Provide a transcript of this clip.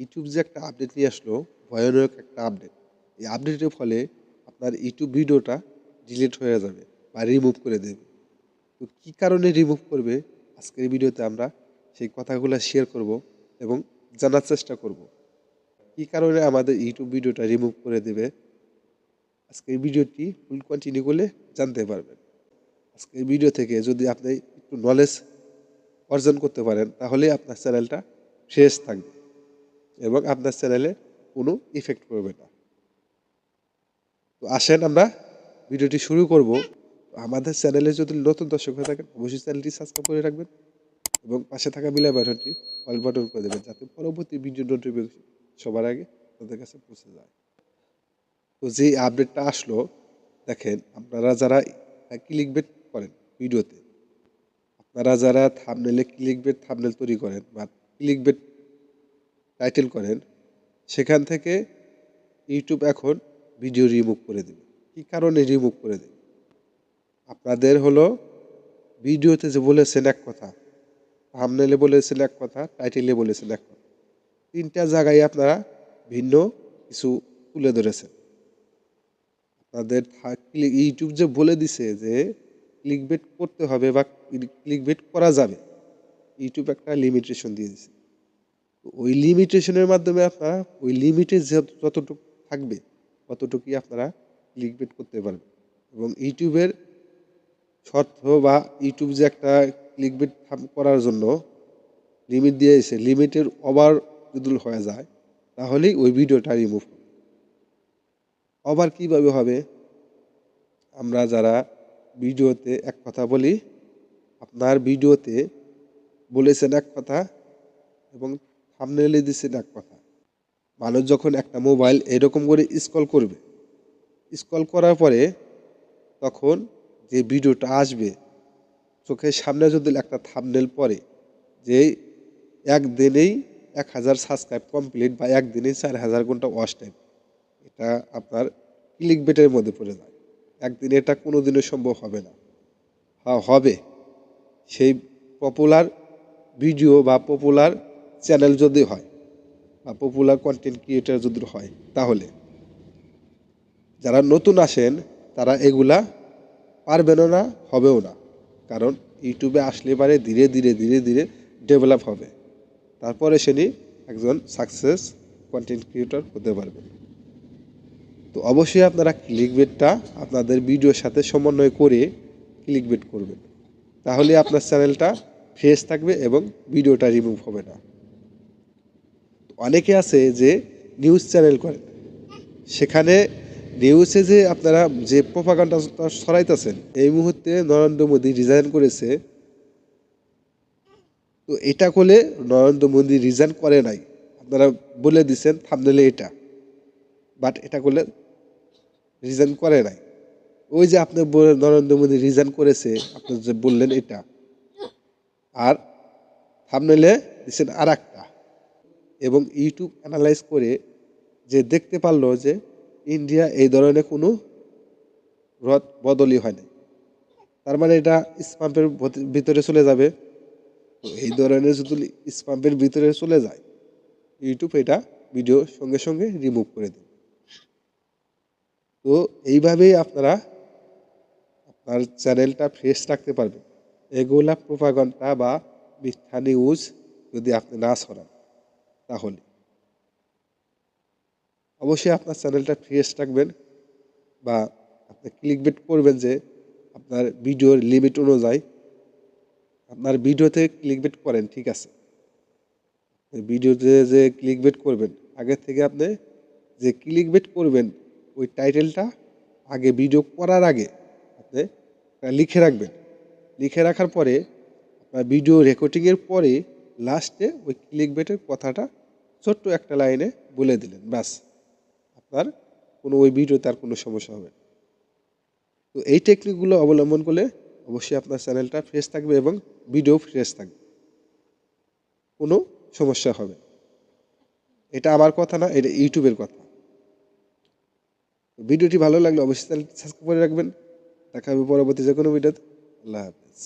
YouTube যে একটা update নিয়ে আসলো, ভয়ানক একটা আপডেট এই আপডেটের ফলে আপনার ইউটিউব ভিডিওটা ডিলিট হয়ে যাবে বা রিমুভ করে দেবে। তো কী কারণে রিমুভ করবে? আজকের ভিডিওতে আমরা সেই কথাগুলো শেয়ার করব এবং জানার চেষ্টা করব। কী কারণে আমাদের ইউটিউব ভিডিওটা রিমুভ করে দেবে? আজকের ভিডিওটি ফুল কন্টিনিউ করলে জানতে পারবেন। আজকের ভিডিও থেকে যদি আপনি একটু নলেজ অর্জন করতে পারেন, তাহলে আপনার চ্যানেলটা ফ্রেশ থাকবে। এবং আপনার চ্যানেলে কোনো ইফেক্ট পড়বে না। তো আসেন আমরা ভিডিওটি শুরু করব। আমাদের চ্যানেলে যদি নতুন দর্শক হয়ে থাকেন, অবশ্যই চ্যানেলটি সাবস্ক্রাইব করে রাখবেন এবং পাশে থাকা বিলাই বাটনটি অল বাটন করে দেবেন যাতে পরবর্তী ভিডিও নোটিফিকেশন সবার আগে তাদের কাছে পৌঁছে যায়। তো যে আপডেটটা আসলো, দেখেন আপনারা যারা ক্লিকবেট করেন ভিডিওতে আপনারা যারা থামনেলে ক্লিকবেট থামনেল তৈরি করেন বা ক্লিকবেট টাইটেল করেন, সেখান থেকে ইউটিউব এখন ভিডিও রিমুভ করে দেবে। কী কারণে রিমুভ করে দেবে? আপনাদের হলো ভিডিওতে যে বলেছেন এক কথা থামনেলে বলেছেন এক কথা টাইটেলে বলেছেন এক কথা। তিনটা জায়গায় আপনারা ভিন্ন কিছু তুলে ধরেছেন। আপনাদের ইউটিউব যে বলে দিছে যে ক্লিকবেট করতে হবে বা ক্লিকবেট করা যাবে ইউটিউব একটা লিমিটেশন দিয়ে দিছে। ওই লিমিটেশনের মাধ্যমে আপনারা, ওই লিমিটে যতটুকু থাকবে, ততটুকুই আপনারা ক্লিকবেট করতে পারবেন। এবং ইউটিউবের শর্ত বা ইউটিউব যে একটা ক্লিকবেট করার জন্য লিমিট দিয়ে দিয়েছে লিমিটের ওভার যদি হয়ে যায়, তাহলেই ওই ভিডিওটা রিমুভ হবে। আবার কীভাবে হবে? আমরা যারা ভিডিওতে এক কথা বলি, আপনার ভিডিওতে বলেছেন এক কথা এবং থামনেলে দিচ্ছেন এক কথা মানুষ যখন একটা মোবাইল এরকম করে স্কল করবে স্কল করার পরে তখন যে ভিডিওটা আসবে, চোখের সামনে যদি একটা থামনেল পড়ে যে একদিনেই এক হাজার সাবস্ক্রাইব কমপ্লিট বা একদিনেই চার হাজার ঘণ্টা ওয়াশ টাইম এটা আপনার ক্লিক বেটের মধ্যে পড়ে যায়। একদিন এটা কোনো দিনও সম্ভব হবে না। হ্যাঁ হবে। সেই পপুলার ভিডিও বা পপুলার চ্যানেল যদি হয় বা পপুলার কন্টেন্ট ক্রিয়েটার যদি হয়, তাহলে যারা নতুন আসেন, তারা এগুলা পারবেনও না, হবেও না। কারণ ইউটিউবে আসলে পারে ধীরে ধীরে ধীরে ধীরে ডেভেলপ হবে। তারপরে সেনি একজন সাকসেস কন্টেন্ট ক্রিয়েটর হতে পারবে। তো অবশ্যই আপনারা ক্লিকবেটটা আপনাদের ভিডিওর সাথে সমন্বয় করে ক্লিকবেট করবেন। তাহলে আপনার চ্যানেলটা ফ্রেশ থাকবে এবং ভিডিওটা রিমুভ হবে না। অনেকে আছে যে নিউজ চ্যানেল করেন। সেখানে নিউজে যে আপনারা যে প্রোপাগান্ডা ছড়াইতেছেন, এই মুহূর্তে নরেন্দ্র মোদী রিজাইন করেছে। তো এটা করলে নরেন্দ্র মোদী রিজাইন করে নাই। আপনারা বলে দিচ্ছেন থামনেলে এটা। বাট এটা করলে রিজাইন করে নাই। ওই যে আপনি বলে নরেন্দ্র মোদী রিজাইন করেছে, আপনি যে বললেন এটা। আর থামনেলে দিচ্ছেন আর এবং ইউটিউব অ্যানালাইজ করে যে দেখতে পারল যে ইন্ডিয়া এই ধরনের কোনো রদ বদলি হয় নাই। তার মানে এটা স্পাম্পের ভিতরে চলে যাবে। এই ধরনের যদি স্পাম্পের ভিতরে চলে যায় ইউটিউব এটা ভিডিও সঙ্গে সঙ্গে রিমুভ করে দেবে। তো এইভাবেই আপনারা আপনার চ্যানেলটা ফ্রেশ রাখতে পারবেন। এগুলা প্রোপাগন্ডা বা মিথ্যা নিউজ যদি আপনি না ছড়ান। তাহলে। অবশ্যই আপনার চ্যানেলটা ফ্রেশ রাখবেন বা আপনি ক্লিক বেট করবেন যে আপনার ভিডিওর লিমিট অনুযায়ী আপনার ভিডিওতে ক্লিক বেট করেন, ঠিক আছে? ভিডিওতে যে ক্লিক বেট করবেন, আগে থেকে আপনি যে ক্লিক বেট করবেন, ওই টাইটেলটা আগে ভিডিও করার আগে আপনি লিখে রাখবেন। লিখে রাখার পরে আপনার ভিডিও রেকর্ডিংয়ের পরে লাস্টে ওই ক্লিকবেটের কথাটা ছোট্ট একটা লাইনে বলে দিলেন, ব্যাস। আপনার কোনো ওই ভিডিওতে আর কোনো সমস্যা হবে তো এই টেকনিকগুলো অবলম্বন করলে অবশ্যই আপনার চ্যানেলটা ফ্রেশ থাকবে এবং ভিডিও ফ্রেশ থাকবে। কোনো সমস্যা হবে এটা আমার কথা না, এটা ইউটিউবের কথা। ভিডিওটি ভালো লাগলে অবশ্যই চ্যানেলটি সাবস্ক্রাইব করে রাখবেন। দেখা হবে পরবর্তী যে কোনো ভিডিওতে আল্লাহ হাফিজ।